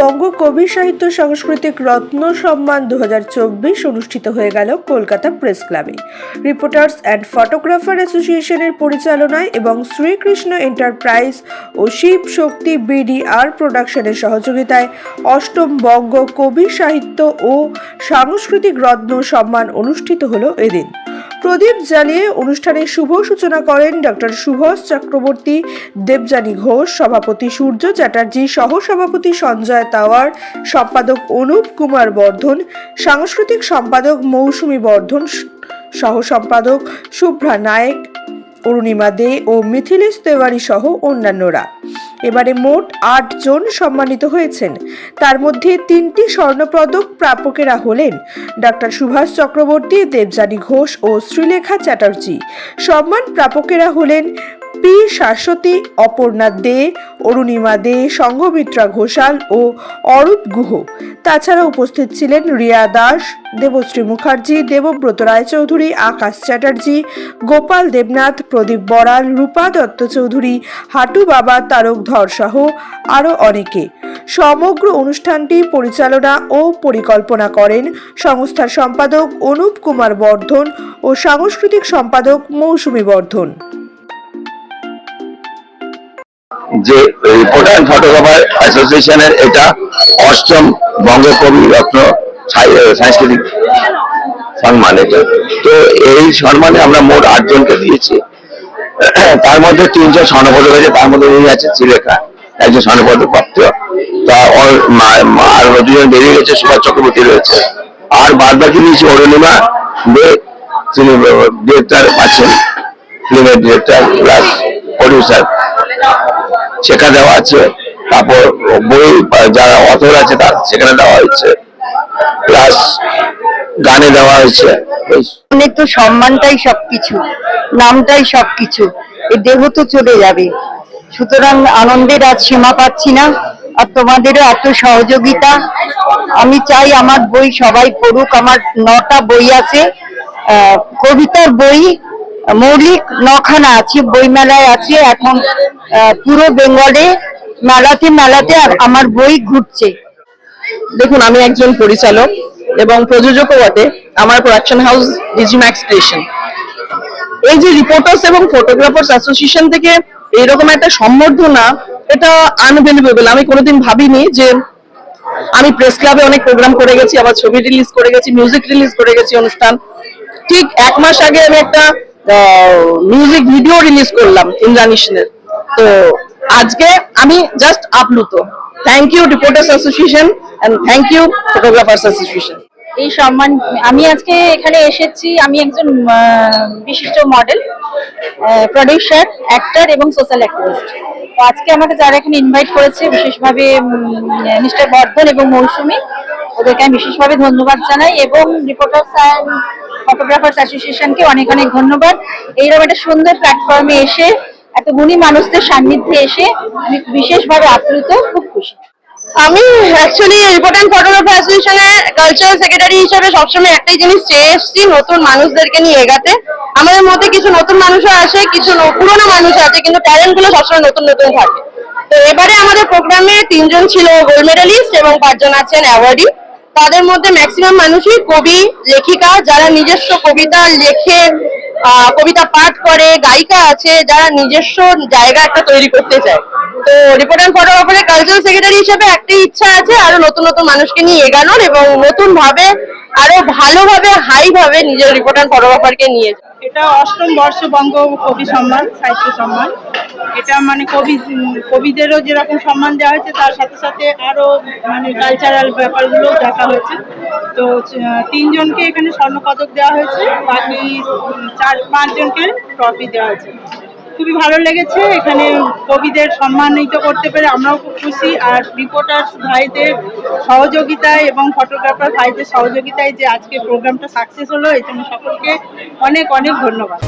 বঙ্গ কবি সাহিত্য সাংস্কৃতিক রত্ন সম্মান দু হাজার চব্বিশ অনুষ্ঠিত হয়ে গেল কলকাতা প্রেস ক্লাবে। রিপোর্টার্স অ্যান্ড ফটোগ্রাফার অ্যাসোসিয়েশনের পরিচালনায় এবং শ্রীকৃষ্ণ এন্টারপ্রাইজ ও শিব শক্তি বিডিআর প্রোডাকশনের সহযোগিতায় অষ্টম বঙ্গ কবি সাহিত্য ও সাংস্কৃতিক রত্ন সম্মান অনুষ্ঠিত হলো এদিন। প্রদীপ জ্বালিয়ে অনুষ্ঠানের শুভ সূচনা করেন ডক্টর সুভাষ চক্রবর্তী, দেবযানী ঘোষ, সভাপতি সূর্য চ্যাটার্জি সহ সভাপতি সঞ্জয় তাওয়ার, সম্পাদক অনুপ কুমার বর্ধন, সাংস্কৃতিক সম্পাদক মৌসুমী বর্ধন সহ সম্পাদক শুভ্রা নায়েক, অরুণিমা দে ও মিথিলেশ তেওয়ারি সহ অন্যান্যরা। এবারে মোট আট জন সম্মানিত হয়েছেন। তার মধ্যে তিনটি স্বর্ণপদক প্রাপকেরা হলেন ডাক্তার সুভাষ চক্রবর্তী, দেবযানী ঘোষ ও শ্রীলেখা চ্যাটার্জি। সম্মান প্রাপকেরা হলেন পি শাশ্বতী, অপর্ণা দে, অরুণিমা দে সংঘমিত্রা ঘোষাল ও অরূপ গুহ। তাছাড়া উপস্থিত ছিলেন রিয়া দাস, দেবশ্রী মুখার্জি, দেবব্রত রায়চৌধুরী, আকাশ চ্যাটার্জি, গোপাল দেবনাথ, প্রদীপ বড়াল, রূপা দত্ত চৌধুরী, হাটু বাবা তারক ধর সহ আরও অনেকে। সমগ্র অনুষ্ঠানটি পরিচালনা ও পরিকল্পনা করেন সংস্থার সম্পাদক অনুপ কুমার বর্ধন ও সাংস্কৃতিক সম্পাদক মৌসুমী বর্ধন। যে অ্যান্ড ফটোগ্রাফার অ্যাসোসিয়েশনের এটা অষ্টম বঙ্গকবি রত্ন সাংস্কৃতিক সম্মান এটা। তো এই সম্মানে আমরা মোট আটজনকে দিয়েছি। তার মধ্যে তিনজন স্বর্ণপদক হয়েছে তার মধ্যে উনি আছে শ্রীলেখা একজন স্বর্ণপদক প্রাপ্ত। তা আর দুজন বেরিয়ে গেছে, সুভাষ চক্রবর্তী রয়েছে। আর বাদ বাকি দিয়েছি অরুণিমা দে, তিনি ডিরেক্টর আছেন, ফিল্মের ডিরেক্টর প্লাস প্রডিউসার শেখা দেওয়া আছে। তারপর বই, যারা অথর আছে, তার সেখানে দেওয়া হয়েছে। প্লাস গানে দেওয়া হয়েছে। অনেক তো সম্মানটাই সবকিছু, নামটাই সবকিছু এই দেহ তো চলে যাবে। সুতরাং আনন্দের আজ সীমা পাচ্ছি না, আর তোমাদেরও এত সহযোগিতা। আমি চাই আমার বই সবাই পড়ুক, আমার নটা বই আছে কবিতার বই মৌলিক নখানা আছে বই মেলায় আছে, এখন পুরো বেঙ্গলে মেলাতে মেলাতে আমার বই ঘুরছে। দেখুন, আমি একজন পরিচালক এবং প্রযোজকও বটে আমার প্রোডাকশন হাউস ডিজিম্যাক্স ক্রিয়েশন এই যে রিপোর্টার্স এবং ফটোগ্রাফার্স অ্যাসোসিয়েশন থেকে এরকম একটা সম্বর্ধনা, এটা আনবিলিভেবল আমি কোনোদিন ভাবিনি যে আমি প্রেস ক্লাবে অনেক প্রোগ্রাম করে গেছি, আবার ছবি রিলিজ করে গেছি মিউজিক রিলিজ করে গেছি অনুষ্ঠান। ঠিক এক মাস আগে আমি একটা মিউজিক ভিডিও রিলিজ করলাম ইন্দ্রাণী সেনের। তো আজকে আমি জাস্ট আপ্লুত। Thank you reporters association and thank you photographers association এই সম্মান, আমি আজকে এখানে এসেছি, আমি একজন বিশিষ্ট মডেল প্রডিউসার অ্যাক্টর এবং সোশ্যাল অ্যাক্টিভিস্ট তো আজকে আমাকে যারা এখানে ইনভাইট করেছে, বিশেষভাবে মিস্টার বর্ধন এবং মৌসুমি ওদেরকে আমি বিশেষভাবে ধন্যবাদ জানাই এবং রিপোর্টার্স অ্যান্ড ফটোগ্রাফার্স অ্যাসোসিয়েশনকে অনেক অনেক ধন্যবাদ। এইরকম একটা সুন্দর প্ল্যাটফর্মে এসে, এত গুণী মানুষদের সান্নিধ্যে এসে বিশেষভাবে আপ্লুত, খুব খুশি। আমি অ্যাকচুয়ালি রিপোর্ট অ্যান্ড ফটোগ্রাফার অ্যাসোসিয়েশনের কালচারাল সেক্রেটারি হিসেবে সবসময় একটাই জিনিস চেয়ে এসেছি, নতুন মানুষদেরকে নিয়ে এগাতে। আমাদের মধ্যে কিছু নতুন মানুষও আসে, কিছু পুরোনো মানুষ আছে, কিন্তু ট্যালেন্টগুলো সবসময় নতুন নতুন থাকে। তো এবারে আমাদের প্রোগ্রামে তিনজন ছিল গোল্ড মেডালিস্ট এবং পাঁচজন আছেন অ্যাওয়ার্ডি তাদের মধ্যে ম্যাক্সিমাম মানুষই কবি, লেখিকা যারা নিজস্ব কবিতা লেখে কবিতা পাঠ করে, গায়িকা আছে, যারা নিজস্ব জায়গা একটা তৈরি করতে চায় তো রিপোর্ট অ্যান্ড ফটোগ্রাফারের কালচারাল সেক্রেটারি হিসেবে একটাই ইচ্ছা আছে, আরও নতুন নতুন মানুষকে নিয়ে এগানোর এবং নতুন ভাবে আরও ভালোভাবে হাই ভাবে নিজের রিপোর্ট অ্যান্ড ফটোগ্রাফারকে নিয়ে। এটা অষ্টম বর্ষ বঙ্গ কবি সম্মান, সাহিত্য সম্মান। এটা মানে কবি, কবিদেরও যেরকম সম্মান দেওয়া হয়েছে, তার সাথে সাথে আরও মানে কালচারাল ব্যাপারগুলো দেখা হয়েছে। তো তিনজনকে এখানে স্বর্ণপদক দেওয়া হয়েছে, বাকি চার, পাঁচজনকে ট্রফি দেওয়া হয়েছে। খুবই ভালো লেগেছে। এখানে কবিদের সম্মানিত করতে পেরে আমরাও খুব খুশি। আর রিপোর্টার ভাইদের সহযোগিতায় এবং ফটোগ্রাফার ভাইদের সহযোগিতায় যে আজকে প্রোগ্রামটা সাকসেস হলো এই জন্য সকলকে অনেক অনেক ধন্যবাদ।